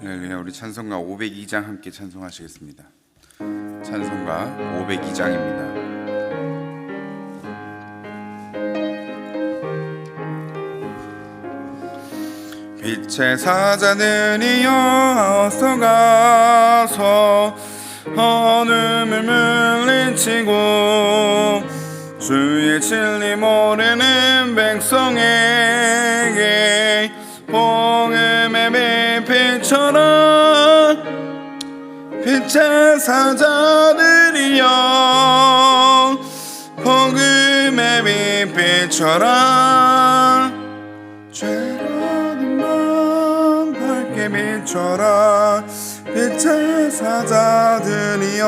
할렐루야 우리 찬송가 502장 함께 찬송하시겠습니다. 찬송가 502장입니다. 빛의 사자들이여 어서 가서 어둠을 물리치고 주의 진리 모르는 백성에게 빛빛처럼 빛의 사자들이여. 복음의 빛빛처럼 죄로는 맘 밝게 비춰라. 빛의 사자들이여.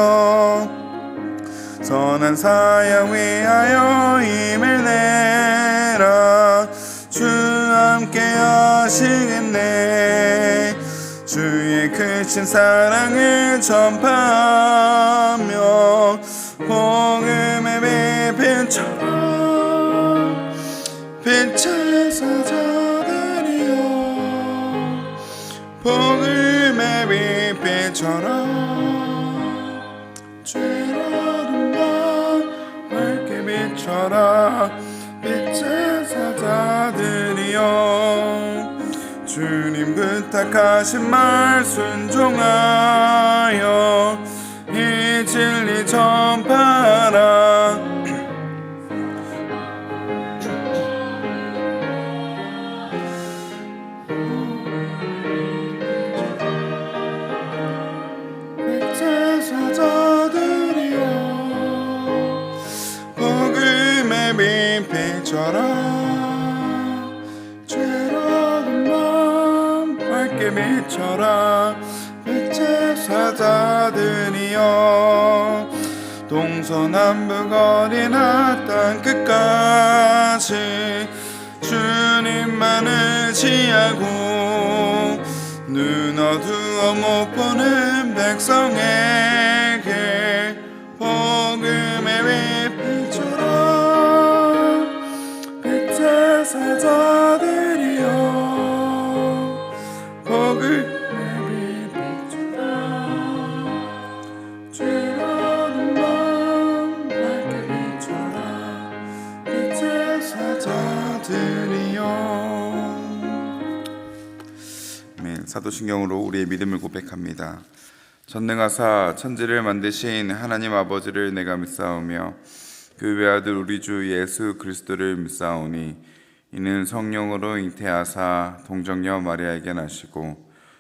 선한 사역 위하여 힘을 내라. 주 함께 하시겠네 주의 크신 사랑을 전파하며 복음의 빛처럼 빛의 사자들이여 복음의 빛빛처럼 죄라는 날 밝게 비춰라 빛의 사자들이여 주님 부탁하신 말 순종하여 이 진리 전파하라 사도신경으로 우리의 믿음을 고백합니다. 전능하사 천지를 만드신 하나님 아버지를 내가 믿사오며 그 외아들 우리 주 예수 그리스도를 믿사오니 이는 성령으로 잉태하사 동정녀 마리아에게 나시고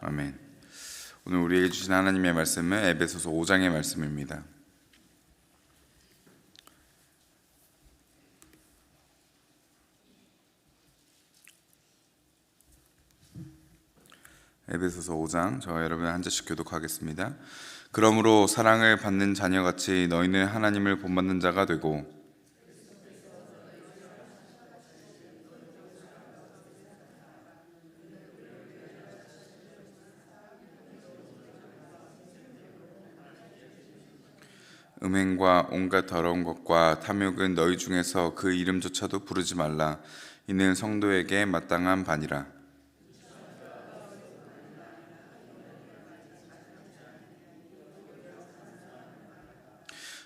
아멘 오늘 우리에게 주신 하나님의 말씀은 에베소서 5장의 말씀입니다 에베소서 5장 저와 여러분 한 절씩 교독하겠습니다. 그러므로 사랑을 받는 자녀같이 너희는 하나님을 본받는 자가 되고 음행과 온갖 더러운 것과 탐욕은 너희 중에서 그 이름조차도 부르지 말라. 이는 성도에게 마땅한 반이라.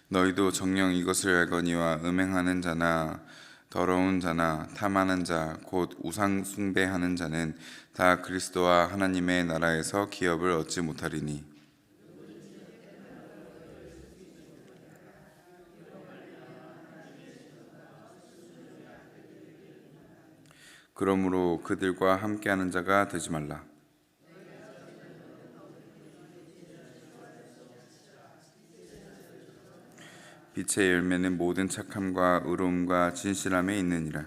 너희도 정령 이것을 알거니와 음행하는 자나 더러운 자나 탐하는 자 곧 우상 숭배하는 자는 다 그리스도와 하나님의 나라에서 기업을 얻지 못하리니 그러므로 그들과 함께하는 자가 되지 말라 빛의 열매는 모든 착함과 의로움과 진실함에 있느니라.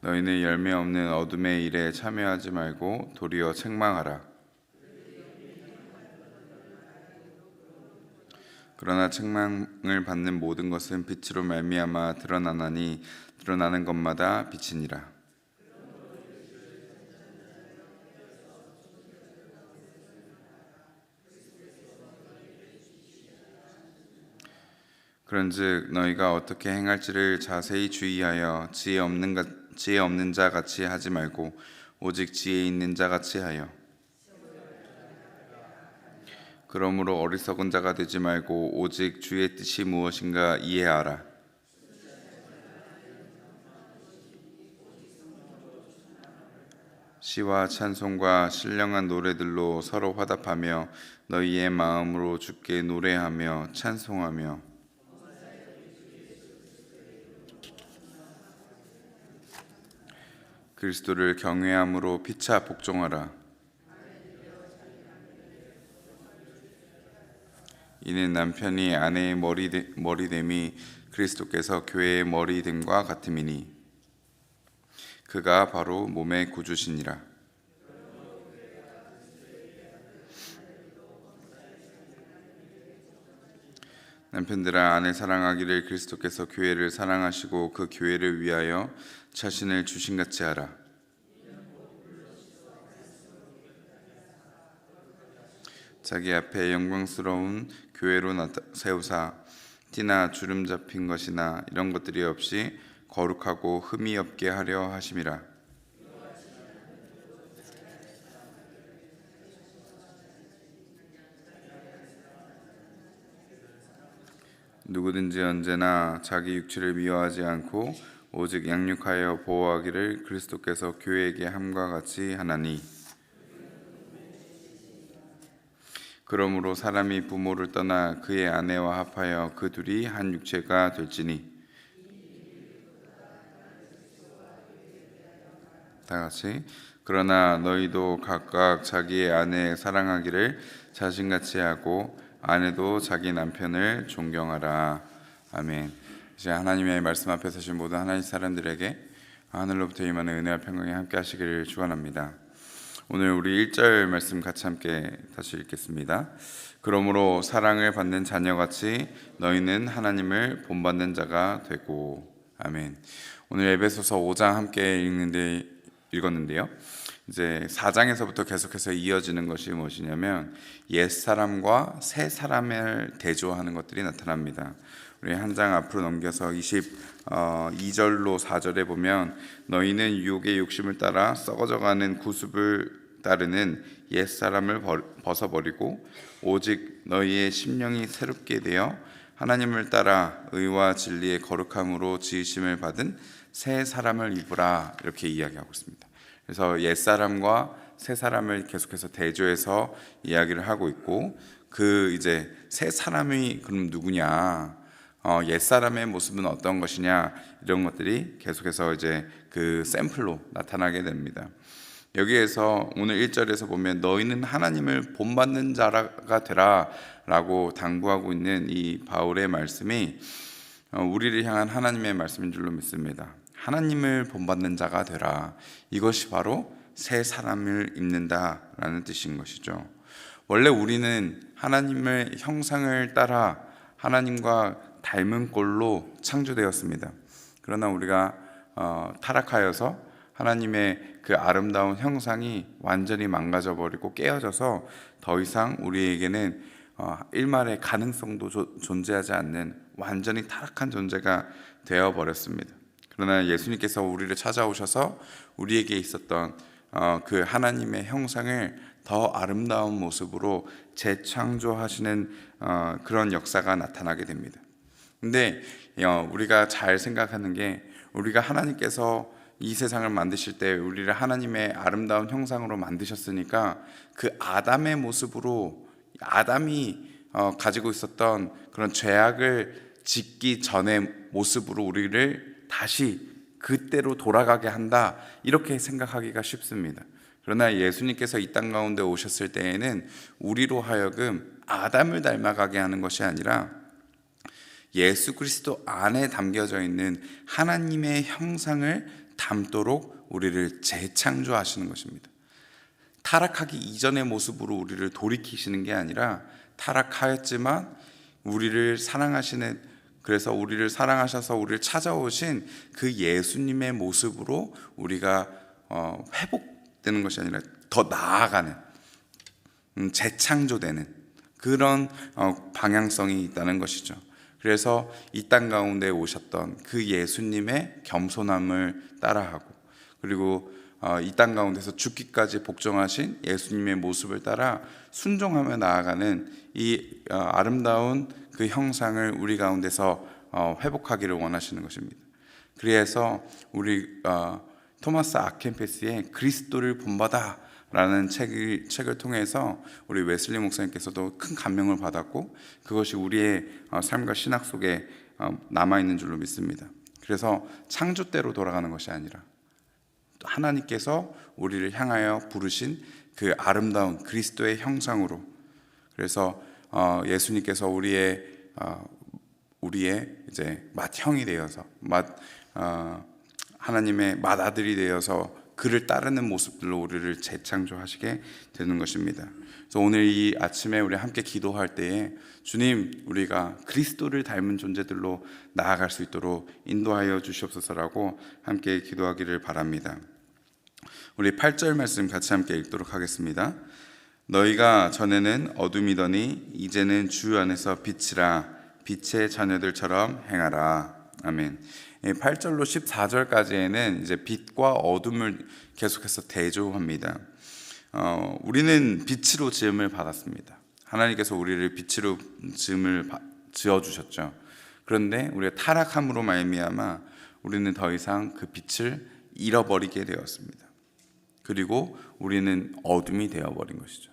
너희는 열매 없는 어둠의 일에 참여하지 말고 도리어 책망하라. 그러나 책망을 받는 모든 것은 빛으로 말미암아 드러나나니 드러나는 것마다 빛이니라. 그런즉 너희가 어떻게 행할지를 자세히 주의하여 지혜 없는 가, 지혜 없는 자 같이 하지 말고 오직 지혜 있는 자 같이 하여 그러므로 어리석은 자가 되지 말고 오직 주의 뜻이 무엇인가 이해하라. 시와 찬송과 신령한 노래들로 서로 화답하며 너희의 마음으로 주께 노래하며 찬송하며 그리스도를 경외함으로 피차 복종하라. 이는 남편이 아내의 머리 머리됨이 그리스도께서 교회의 머리됨과 같음이니 그가 바로 몸의 구주시니라. 남편들아 아내 사랑하기를 그리스도께서 교회를 사랑하시고 그 교회를 위하여 자신을 주신 같이 하라. 자기 앞에 영광스러운 교회로 세우사 티나 주름 잡힌 것이나 이런 것들이 없이 거룩하고 흠이 없게 하려 하심이라. 누구든지 언제나 자기 육체를 미워하지 않고 오직 양육하여 보호하기를 그리스도께서 교회에게 함과 같이 하나니 그러므로 사람이 부모를 떠나 그의 아내와 합하여 그 둘이 한 육체가 될지니 다 같이 그러나 너희도 각각 자기의 아내 사랑하기를 자신같이 하고 아내도 자기 남편을 존경하라 아멘. 이제 하나님의 말씀 앞에 서신 모든 하나님 사람들에게 하늘로부터 임하는 은혜와 평강이 함께 하시기를 축원합니다. 오늘 우리 1절 말씀 같이 함께 다시 읽겠습니다. 그러므로 사랑을 받는 자녀같이 너희는 하나님을 본받는 자가 되고 아멘. 오늘 에베소서 5장 함께 읽는데 읽었는데요. 이제 4장에서부터 계속해서 이어지는 것이 무엇이냐면 옛 사람과 새 사람을 대조하는 것들이 나타납니다. 우리 한 장 앞으로 넘겨서 22절로 4절에 보면 너희는 유혹의 욕심을 따라 썩어져가는 구습을 따르는 옛 사람을 벗어버리고 오직 너희의 심령이 새롭게 되어 하나님을 따라 의와 진리의 거룩함으로 지으심을 받은 새 사람을 입으라 이렇게 이야기하고 있습니다. 그래서 옛 사람과 새 사람을 계속해서 대조해서 이야기를 하고 있고 그 이제 새 사람이 그럼 누구냐? 어, 옛 사람의 모습은 어떤 것이냐 이런 것들이 계속해서 이제 그 샘플로 나타나게 됩니다. 여기에서 오늘 1절에서 보면 너희는 하나님을 본받는 자가 되라라고 당부하고 있는 이 바울의 말씀이 어, 우리를 향한 하나님의 말씀인 줄로 믿습니다. 하나님을 본받는 자가 되라. 이것이 바로 새 사람을 입는다라는 뜻인 것이죠. 원래 우리는 하나님의 형상을 따라 하나님과 닮은 꼴로 창조되었습니다. 그러나 우리가 어, 타락하여서 하나님의 그 아름다운 형상이 완전히 망가져 버리고 깨어져서 더 이상 우리에게는 어, 일말의 가능성도 조, 존재하지 않는 완전히 타락한 존재가 되어 버렸습니다. 그러나 예수님께서 우리를 찾아오셔서 우리에게 있었던 어, 그 하나님의 형상을 더 아름다운 모습으로 재창조하시는 어, 그런 역사가 나타나게 됩니다. 근데 어, 우리가 잘 생각하는 게 우리가 하나님께서 이 세상을 만드실 때 우리를 하나님의 아름다운 형상으로 만드셨으니까 그 아담의 모습으로 아담이 어, 가지고 있었던 그런 죄악을 짓기 전의 모습으로 우리를 다시 그때로 돌아가게 한다 이렇게 생각하기가 쉽습니다. 그러나 예수님께서 이 땅 가운데 오셨을 때에는 우리로 하여금 아담을 닮아가게 하는 것이 아니라 예수 그리스도 안에 담겨져 있는 하나님의 형상을 담도록 우리를 재창조하시는 것입니다. 타락하기 이전의 모습으로 우리를 돌이키시는 게 아니라 타락하였지만 우리를 사랑하시는 그래서 우리를 사랑하셔서 우리를 찾아오신 그 예수님의 모습으로 우리가 어, 회복되는 것이 아니라 더 나아가는 음, 재창조되는 그런 어, 방향성이 있다는 것이죠. 그래서 이 땅 가운데 오셨던 그 예수님의 겸손함을 따라하고 그리고 어, 이땅 가운데서 죽기까지 복종하신 예수님의 모습을 따라 순종하며 나아가는 이 어, 아름다운 그 형상을 우리 가운데서 어, 회복하기를 원하시는 것입니다. 그래서 우리 어, 토마스 아켄페스의 그리스도를 본받아 라는 책을 책을 통해서 우리 웨슬리 목사님께서도 큰 감명을 받았고 그것이 우리의 어, 삶과 신학 속에 어, 남아 있는 줄로 믿습니다. 그래서 창조 때로 돌아가는 것이 아니라 하나님께서 우리를 향하여 부르신 그 아름다운 그리스도의 형상으로 그래서 어, 예수님께서 우리의 어, 우리의 이제 맏형이 되어서 맏 어, 하나님의 맏아들이 되어서 그를 따르는 모습들로 우리를 재창조하시게 되는 것입니다. 그래서 오늘 이 아침에 우리 함께 기도할 때에 주님 우리가 그리스도를 닮은 존재들로 나아갈 수 있도록 인도하여 주시옵소서라고 함께 기도하기를 바랍니다. 우리 8절 말씀 같이 함께 읽도록 하겠습니다. 너희가 전에는 어둠이더니 이제는 주 안에서 빛이라 빛의 자녀들처럼 행하라. 아멘. 8절로 14절까지에는 이제 빛과 어둠을 계속해서 대조합니다. 어, 우리는 빛으로 지음을 받았습니다. 하나님께서 우리를 빛으로 지음을 지어 주셨죠. 그런데 우리가 타락함으로 말미암아 우리는 더 이상 그 빛을 잃어버리게 되었습니다. 그리고 우리는 어둠이 되어 버린 것이죠.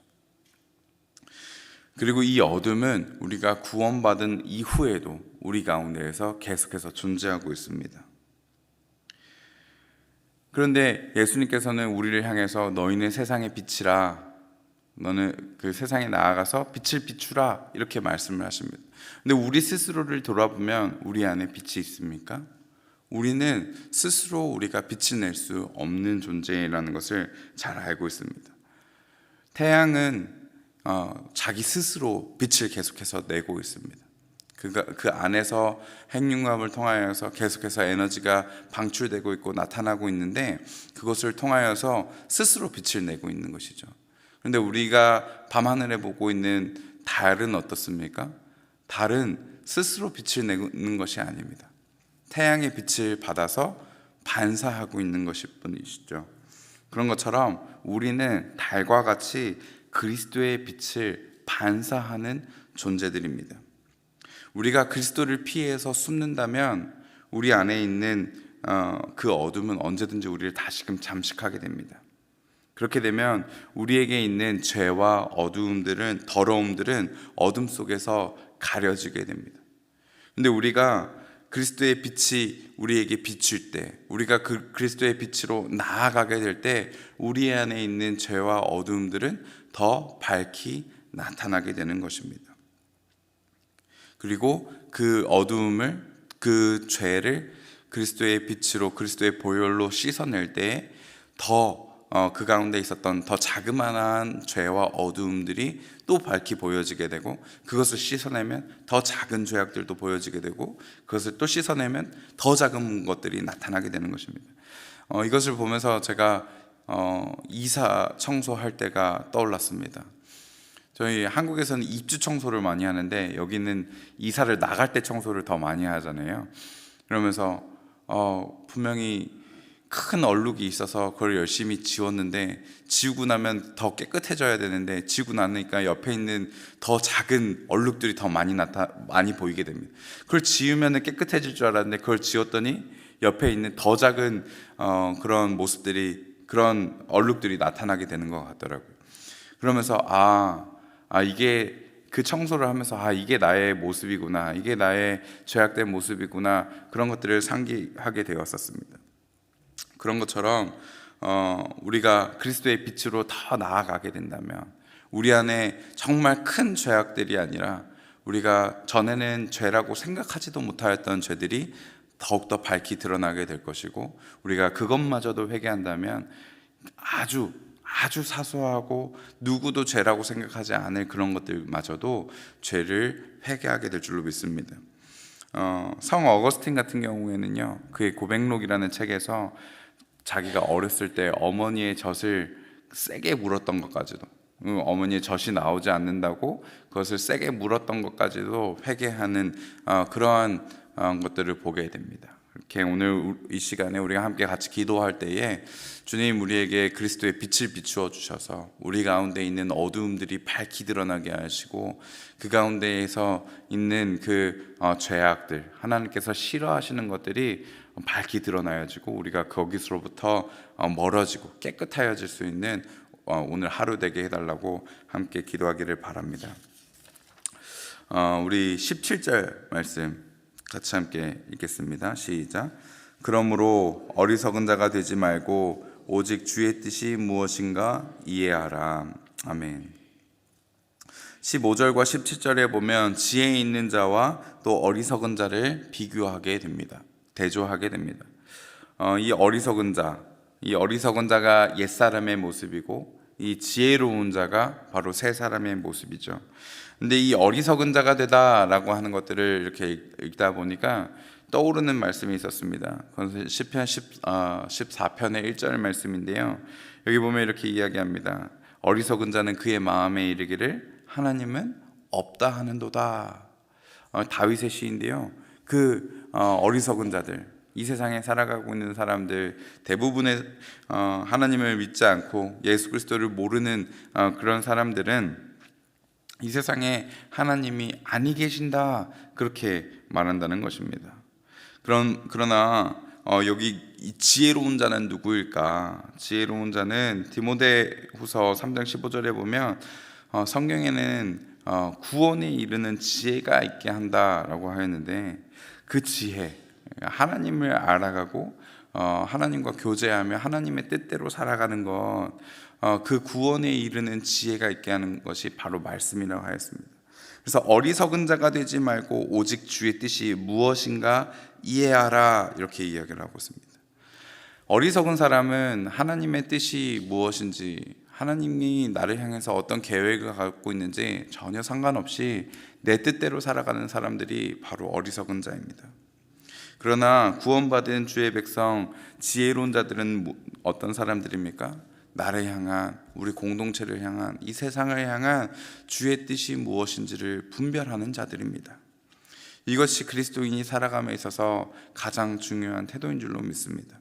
그리고 이 어둠은 우리가 구원받은 이후에도 우리 가운데에서 계속해서 존재하고 있습니다. 그런데 예수님께서는 우리를 향해서 너희는 세상의 빛이라 너는 그 세상에 나아가서 빛을 비추라 이렇게 말씀을 하십니다. 근데 우리 스스로를 돌아보면 우리 안에 빛이 있습니까? 우리는 스스로 우리가 빛을 낼 수 없는 존재라는 것을 잘 알고 있습니다. 태양은 어, 자기 스스로 빛을 계속해서 내고 있습니다. 그가 그 안에서 핵융합을 통하여서 계속해서 에너지가 방출되고 있고 나타나고 있는데 그것을 통하여서 스스로 빛을 내고 있는 것이죠. 그런데 우리가 밤하늘에 보고 있는 달은 어떻습니까? 달은 스스로 빛을 내는 것이 아닙니다. 태양의 빛을 받아서 반사하고 있는 것일 뿐이시죠. 그런 것처럼 우리는 달과 같이 그리스도의 빛을 반사하는 존재들입니다. 우리가 그리스도를 피해서 숨는다면 우리 안에 있는 어, 그 어둠은 언제든지 우리를 다시금 잠식하게 됩니다. 그렇게 되면 우리에게 있는 죄와 어두움들은 더러움들은 어둠 속에서 가려지게 됩니다. 근데 우리가 그리스도의 빛이 우리에게 비출 때, 우리가 그 그리스도의 빛으로 나아가게 될 때, 우리 안에 있는 죄와 어두움들은 더 밝히 나타나게 되는 것입니다. 그리고 그 어두움을 그 죄를 그리스도의 빛으로 그리스도의 보혈로 씻어낼 때에 더그 어, 가운데 있었던 더 자그마한 죄와 어두움들이 또 밝히 보여지게 되고 그것을 씻어내면 더 작은 죄악들도 보여지게 되고 그것을 또 씻어내면 더 작은 것들이 나타나게 되는 것입니다. 어, 이것을 보면서 제가 어, 이사 청소할 때가 떠올랐습니다. 저희 한국에서는 입주 청소를 많이 하는데 여기는 이사를 나갈 때 청소를 더 많이 하잖아요. 그러면서 어, 분명히 큰 얼룩이 있어서 그걸 열심히 지웠는데 지우고 나면 더 깨끗해져야 되는데 지우고 나니까 옆에 있는 더 작은 얼룩들이 더 많이 나타 많이 보이게 됩니다. 그걸 지우면 깨끗해질 줄 알았는데 그걸 지웠더니 옆에 있는 더 작은 어, 그런 모습들이 그런 얼룩들이 나타나게 되는 것 같더라고요. 그러면서 아 아 이게 그 청소를 하면서 아 이게 나의 모습이구나 이게 나의 죄악된 모습이구나 그런 것들을 상기하게 되었었습니다. 그런 것처럼 어, 우리가 그리스도의 빛으로 더 나아가게 된다면 우리 안에 정말 큰 죄악들이 아니라 우리가 전에는 죄라고 생각하지도 못하였던 죄들이 더욱더 밝히 드러나게 될 것이고 우리가 그것마저도 회개한다면 아주 아주 사소하고 누구도 죄라고 생각하지 않을 그런 것들마저도 죄를 회개하게 될 줄로 믿습니다. 어, 성 어거스틴 같은 경우에는요, 그의 고백록이라는 책에서 자기가 어렸을 때 어머니의 젖을 세게 물었던 것까지도 음, 어머니의 젖이 나오지 않는다고 그것을 세게 물었던 것까지도 회개하는 어, 그러한 어, 것들을 보게 됩니다. 이렇게 오늘 이 시간에 우리가 함께 같이 기도할 때에 주님 우리에게 그리스도의 빛을 비추어 주셔서 우리 가운데 있는 어두움들이 밝히 드러나게 하시고 그 가운데에서 있는 그 어, 죄악들 하나님께서 싫어하시는 것들이 밝히 드러나야지고 우리가 거기서로부터 어, 멀어지고 깨끗하여질 수 있는 어, 오늘 하루 되게 해달라고 함께 기도하기를 바랍니다. 어, 우리 17절 말씀 같이 함께 읽겠습니다. 시작. 그러므로 어리석은 자가 되지 말고 오직 주의 뜻이 무엇인가 이해하라. 아멘. 15절과 17절에 보면 지혜 있는 자와 또 어리석은 자를 비교하게 됩니다. 대조하게 됩니다. 어, 이 어리석은 자, 이 어리석은 자가 옛 사람의 모습이고 이 지혜로운 자가 바로 새 사람의 모습이죠. 근데 이 어리석은 자가 되다라고 하는 것들을 이렇게 읽다 보니까 떠오르는 말씀이 있었습니다. 그것은 시편 10, 어, 14편의 1절 말씀인데요. 여기 보면 이렇게 이야기합니다. 어리석은 자는 그의 마음에 이르기를 하나님은 없다 하는도다. 어, 다윗의 시인데요. 그 어, 어리석은 자들, 이 세상에 살아가고 있는 사람들 대부분의 어, 하나님을 믿지 않고 예수 그리스도를 모르는 어, 그런 사람들은 이 세상에 하나님이 아니 계신다 그렇게 말한다는 것입니다. 그런 그러나 어, 여기 이 지혜로운 자는 누구일까? 지혜로운 자는 디모데후서 3장 15절에 보면 어, 성경에는 어, 구원에 이르는 지혜가 있게 한다라고 하였는데 그 지혜 하나님을 알아가고 어, 하나님과 교제하며 하나님의 뜻대로 살아가는 것, 어, 그 구원에 이르는 지혜가 있게 하는 것이 바로 말씀이라고 하였습니다. 그래서 어리석은 자가 되지 말고 오직 주의 뜻이 무엇인가 이해하라 이렇게 이야기를 하고 있습니다. 어리석은 사람은 하나님의 뜻이 무엇인지 하나님이 나를 향해서 어떤 계획을 갖고 있는지 전혀 상관없이 내 뜻대로 살아가는 사람들이 바로 어리석은 자입니다. 그러나 구원받은 주의 백성 지혜로운 자들은 뭐- 어떤 사람들입니까? 나를 향한 우리 공동체를 향한 이 세상을 향한 주의 뜻이 무엇인지를 분별하는 자들입니다. 이것이 그리스도인이 살아감에 있어서 가장 중요한 태도인 줄로 믿습니다.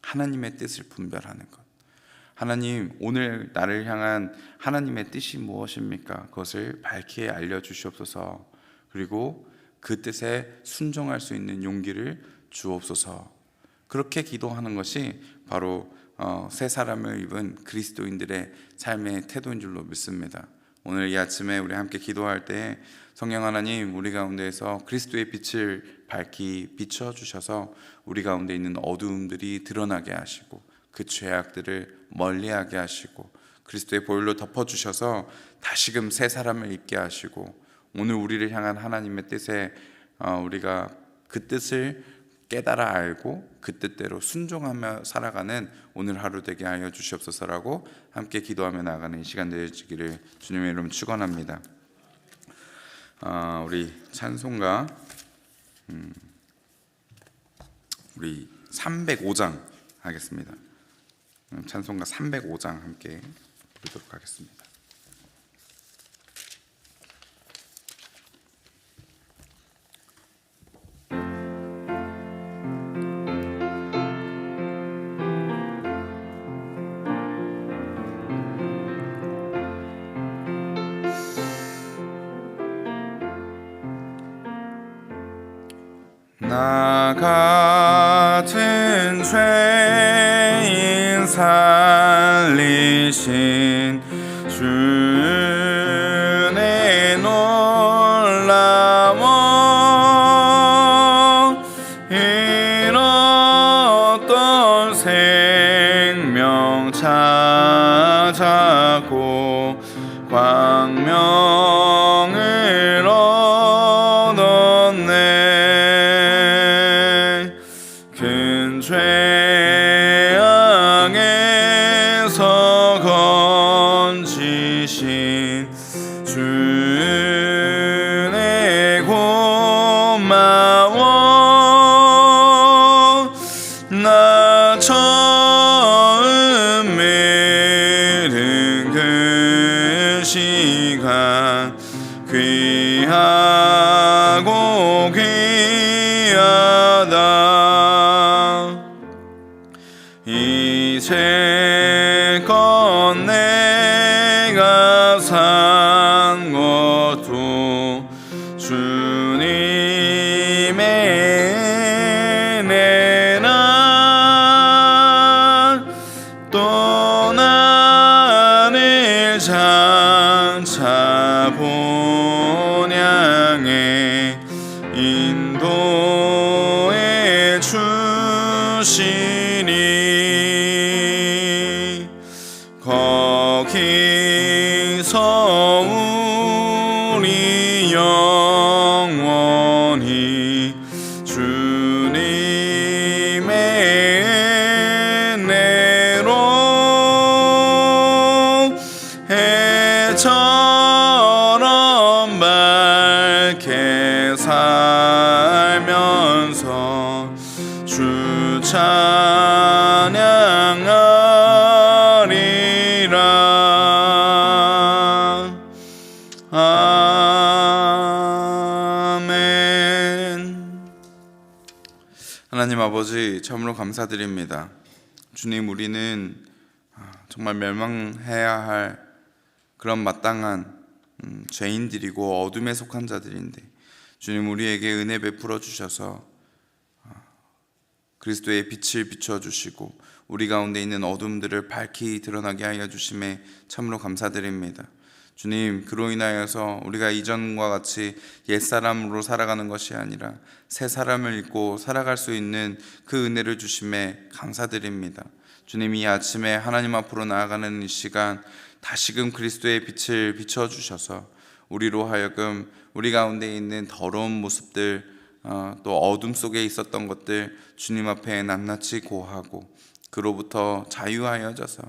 하나님의 뜻을 분별하는 것. 하나님, 오늘 나를 향한 하나님의 뜻이 무엇입니까? 그것을 밝히 알려 주시옵소서. 그리고 그 뜻에 순종할 수 있는 용기를 주옵소서. 그렇게 기도하는 것이 바로 어, 새 사람을 입은 그리스도인들의 삶의 태도인 줄로 믿습니다. 오늘 이 아침에 우리 함께 기도할 때 성령 하나님 우리 가운데에서 그리스도의 빛을 밝히 비춰 주셔서 우리 가운데 있는 어두움들이 드러나게 하시고 그 죄악들을 멀리하게 하시고 그리스도의 보혈로 덮어 주셔서 다시금 새 사람을 입게 하시고 오늘 우리를 향한 하나님의 뜻에 어, 우리가 그 뜻을 깨달아 알고 그 뜻대로 순종하며 살아가는 오늘 하루 되게 하여 주시옵소서라고 함께 기도하며 나가는 이 시간 되어지기를 주님의 이름 축원합니다. 아, 우리 찬송가 음, 우리 305장 하겠습니다. 음, 찬송가 305장 함께 부르도록 하겠습니다. 아버지 참으로 감사드립니다 주님 우리는 아, 정말 멸망해야 할 그런 마땅한 음, 죄인들이고 어둠에 속한 자들인데 주님 우리에게 은혜 베풀어 주셔서 아, 그리스도의 빛을 비춰 주시고 우리 가운데 있는 어둠들을 밝히 드러나게 하여 주심에 참으로 감사드립니다. 주님 그로 인하여서 우리가 이전과 같이 옛 사람으로 살아가는 것이 아니라 새 사람을 입고 살아갈 수 있는 그 은혜를 주심에 감사드립니다. 주님 이 아침에 하나님 앞으로 나아가는 이 시간 다시금 그리스도의 빛을 비춰 주셔서 우리로 하여금 우리 가운데 있는 더러운 모습들 어, 또 어둠 속에 있었던 것들 주님 앞에 낱낱이 고하고 그로부터 자유하여져서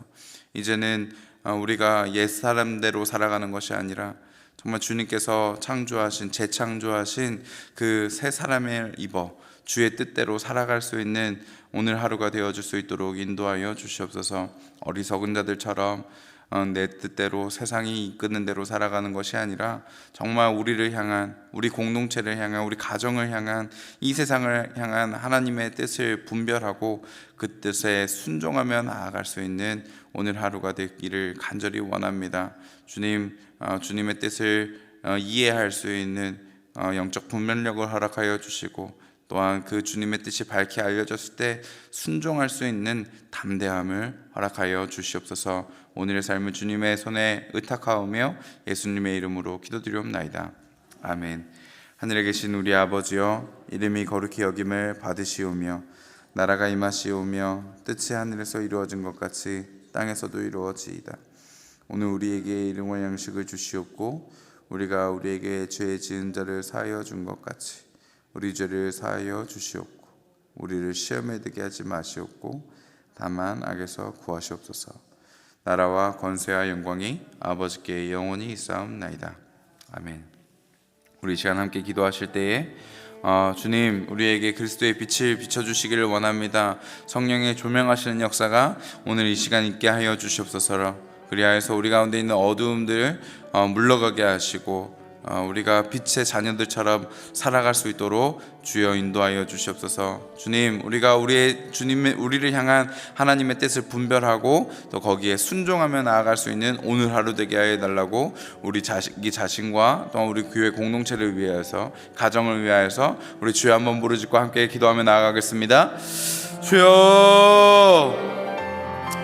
이제는 어, 우리가 옛 사람대로 살아가는 것이 아니라 정말 주님께서 창조하신 재창조하신 그 새 사람을 입어 주의 뜻대로 살아갈 수 있는 오늘 하루가 되어 줄 수 있도록 인도하여 주시옵소서. 어리석은 자들처럼 어, 내 뜻대로 세상이 이끄는 대로 살아가는 것이 아니라 정말 우리를 향한 우리 공동체를 향한 우리 가정을 향한 이 세상을 향한 하나님의 뜻을 분별하고 그 뜻에 순종하며 나아갈 수 있는 오늘 하루가 되기를 간절히 원합니다. 주님, 어, 주님의 뜻을 어, 이해할 수 있는 어, 영적 분별력을 허락하여 주시고 또한 그 주님의 뜻이 밝히 알려졌을 때 순종할 수 있는 담대함을 허락하여 주시옵소서. 오늘의 삶을 주님의 손에 의탁하오며 예수님의 이름으로 기도드리옵나이다. 아멘. 하늘에 계신 우리 아버지여 이름이 거룩히 여김을 받으시오며 나라가 임하시오며 뜻이 하늘에서 이루어진 것 같이 땅에서도 이루어지이다. 오늘 우리에게 일용할 양식을 주시옵고 우리가 우리에게 죄 지은 자를 사하여 준 것 같이 우리 죄를 사하여 주시옵고 우리를 시험에 들게 하지 마시옵고 다만 악에서 구하시옵소서. 나라와 권세와 영광이 아버지께 영원히 있사옵나이다. 아멘. 우리 이 시간 함께 기도하실 때에 어, 주님 우리에게 그리스도의 빛을 비춰주시기를 원합니다. 성령의 조명하시는 역사가 오늘 이 시간 있게 하여 주시옵소서. 그리하여서 우리 가운데 있는 어두움들 어, 물러가게 하시고 어, 우리가 빛의 자녀들처럼 살아갈 수 있도록 주여 인도하여 주시옵소서. 주님, 우리가 우리의 주님의 우리를 향한 하나님의 뜻을 분별하고 또 거기에 순종하며 나아갈 수 있는 오늘 하루 되게 하여 달라고 우리 자식이 자신과 또 우리 교회 공동체를 위하여서 가정을 위하여서 우리 주여 한번 부르짖고 함께 기도하며 나아가겠습니다. 주여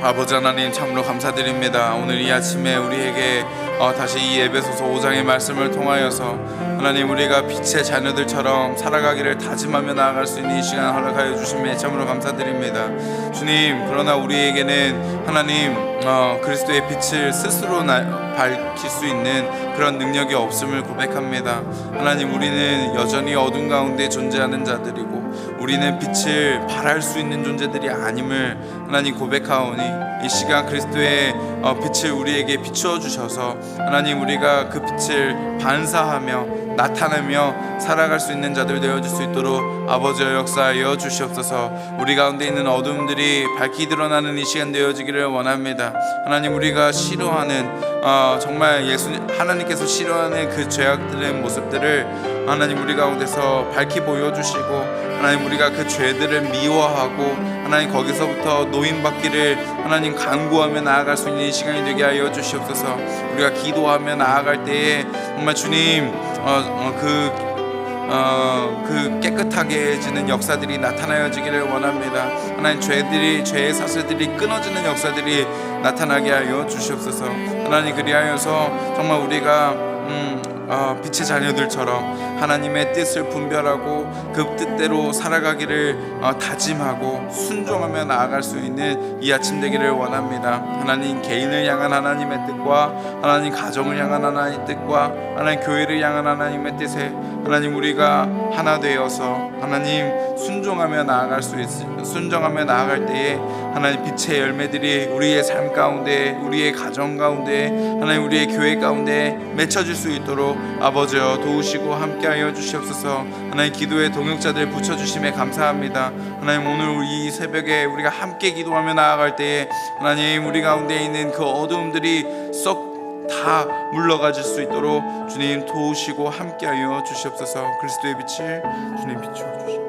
아버지 하나님 참으로 감사드립니다. 오늘 이 아침에 우리에게 어, 다시 이 에베소서 5장의 말씀을 통하여서 하나님 우리가 빛의 자녀들처럼 살아가기를 다짐하며 나아갈 수 있는 이 시간 허락하여 주심에 참으로 감사드립니다. 주님 그러나 우리에게는 하나님 어, 그리스도의 빛을 스스로 나, 밝힐 수 있는 그런 능력이 없음을 고백합니다. 하나님 우리는 여전히 어둠 가운데 존재하는 자들이고 우리는 빛을 발할 수 있는 존재들이 아님을 하나님 고백하오니 이 시간 그리스도의 어, 빛을 우리에게 비추어 주셔서 하나님 우리가 그 빛을 반사하며 나타내며 살아갈 수 있는 자들 되어줄 수 있도록 아버지의 역사하여 주시옵소서. 우리 가운데 있는 어둠들이 밝히 드러나는 이 시간 되어지기를 원합니다. 하나님 우리가 싫어하는 어, 정말 예수 하나님께서 싫어하는 그 죄악들의 모습들을 하나님 우리 가운데서 밝히 보여주시고 하나님 우리가 그 죄들을 미워하고 하나님 거기서부터 노인받기를 하나님 간구하며 나아갈 수 있는 이 시간이 되게 하여 주시옵소서 우리가 기도하며 나아갈 때에 정말 주님 어, 어, 그 어, 그 깨끗하게지는 역사들이 나타나여지기를 원합니다. 하나님 죄들이 죄의 사슬들이 끊어지는 역사들이 나타나게 하여 주시옵소서. 하나님 그리하여서 정말 우리가 음, 어, 빛의 자녀들처럼 하나님의 뜻을 분별하고 그 뜻대로 살아가기를 어, 다짐하고 순종하며 나아갈 수 있는 이 아침 되기를 원합니다. 하나님 개인을 향한 하나님의 뜻과 하나님 가정을 향한 하나님의 뜻과 하나님 교회를 향한 하나님의 뜻에 하나님 우리가 하나 되어서 하나님 순종하며 나아갈 수 있, 순종하며 나아갈 때에 하나님 빛의 열매들이 우리의 삶 가운데 우리의 가정 가운데 하나님 우리의 교회 가운데 맺혀질 수 있도록 아버지여 도우시고 함께 하여 주시옵소서. 하나님 기도의 동역자들 붙여주심에 감사합니다. 하나님 오늘 이 새벽에 우리가 함께 기도하며 나아갈 때에 하나님 우리 가운데 있는 그 어두움들이 썩다 물러가질 수 있도록 주님 도우시고 함께하여 주시옵소서. 그리스도의 빛을 주님 비추어 주시옵소서